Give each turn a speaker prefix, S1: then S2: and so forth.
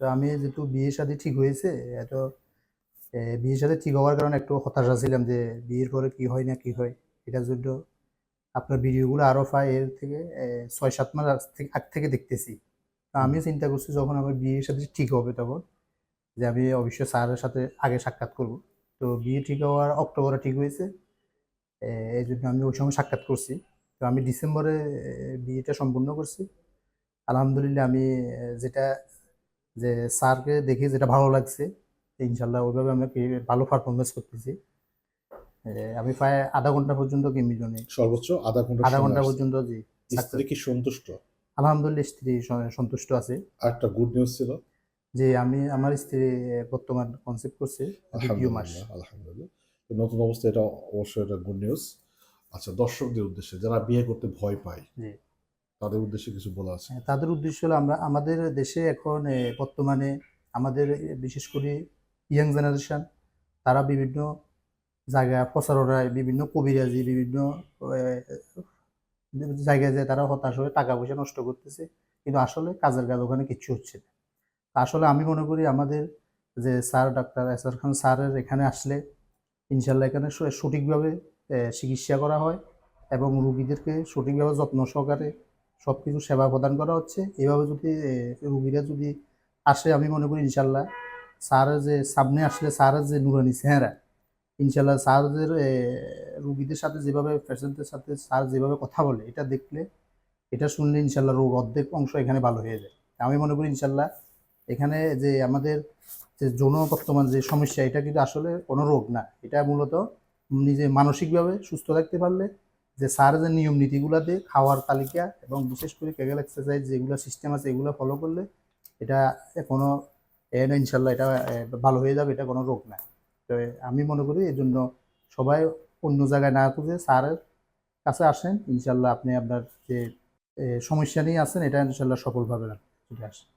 S1: তো আমি যেহেতু বিয়ের সাথে ঠিক হয়েছে এত বিয়ের সাথে ঠিক হওয়ার কারণে একটু হতাশা ছিলাম যে বিয়ের পরে কি হয় না কি হয় এটার জন্য আপনার ভিডিওগুলো আরও পাই এর থেকে ছয় সাত মাস আগ থেকে আগ থেকে দেখতেছি। তো আমি চিন্তা করছি যখন আমার বিয়ের সাথে ঠিক হবে তখন যে আমি অবশ্যই স্যারের সাথে আগে সাক্ষাৎ করব। তো বিয়ে ঠিক হওয়ার অক্টোবরে ঠিক হয়েছে এই জন্য আমি ওই সময় সাক্ষাৎ করছি। তো আমি ডিসেম্বরে বিয়েটা সম্পূর্ণ করছি। আলহামদুলিল্লাহ আমি যেটা যে স্যারকে দেখে যেটা ভালো লাগছে ইনশাল্লাহ ওইভাবে আমরা ভালো পারফরমেন্স করতেছি। আমি প্রায় আধা ঘণ্টা পর্যন্ত গেমিজনে
S2: সর্বোচ্চ আধা ঘণ্টা
S1: আধা
S2: ঘণ্টা
S1: পর্যন্ত জি
S2: স্ত্রী কি সন্তুষ্ট?
S1: আলহামদুলিল্লাহ স্ত্রী সন্তুষ্ট আছে।
S2: একটা গুড নিউজ ছিল?
S1: যে আমি আমার স্ত্রী বর্তমান কনসেপ্ট করছে দ্বিতীয় মাস।
S2: আলহামদুলিল্লাহ। তো নতুন অবস্থা এটা অবশ্যই এটা গুড নিউজ আচ্ছা দর্শকদের উদ্দেশ্যে যারা বিয়ে করতে ভয় পায়
S1: জি।
S2: তাদের উদ্দেশ্যে কিছু বলা আছে?
S1: হ্যাঁ, তাদের উদ্দেশ্য হলো আমরা আমাদের দেশে এখন বর্তমানে আমাদের বিশেষ করে ইয়াং জেনারেশন তারা বিভিন্ন জায়গায় প্রচারণায় বিভিন্ন কবিরাজি বিভিন্ন জায়গায় যায় তারা হতাশ হয়ে টাকা পয়সা নষ্ট করতেছে। কিন্তু আসলে কাজের কাজ ওখানে কিচ্ছু হচ্ছে না। আসলে আমি মনে করি আমাদের যে স্যার ডাক্তার এসার খান স্যারের এখানে আসলে ইনশাল্লাহ এখানে সঠিকভাবে চিকিৎসা করা হয় এবং রুগীদেরকে সঠিকভাবে যত্ন সহকারে সব কিছু সেবা প্রদান করা হচ্ছে। এভাবে যদি রুগীরা যদি আসে, আমি মনে করি ইনশাল্লাহ স্যারের যে, সামনে আসলে স্যারের যে নুরানি চেহারা, ইনশাল্লাহ স্যারদের রুগীদের সাথে যেভাবে পেশেন্টের সাথে স্যার যেভাবে কথা বলে, এটা দেখলে, এটা শুনলে ইনশাল্লাহ রোগ অর্ধেক অংশ এখানে ভালো হয়ে যায়। আমি মনে করি ইনশাল্লাহ এখানে যে, আমাদের যে, যৌন বর্তমান যে সমস্যা, এটা কিন্তু আসলে কোনো রোগ না। এটা মূলত নিজে মানসিকভাবে সুস্থ থাকতে পারলে যে স্যার যে নিয়ম নীতিগুলো দিয়ে খাওয়ার তালিকা এবং বিশেষ করে কেগেল এক্সারসাইজ যেগুলো সিস্টেম আছে এগুলো ফলো করলে এটা কোনো এ না, ইনশাল্লাহ এটা ভালো হয়ে যাবে, এটা কোনো রোগ না। তো আমি মনে করি এই জন্য সবাই অন্য জায়গায় না খুঁজে স্যারের কাছে আসেন। ইনশাল্লাহ আপনি আপনার যে সমস্যা নিয়ে আসেন এটা ইনশাল্লাহ সফলভাবে চলে আসেন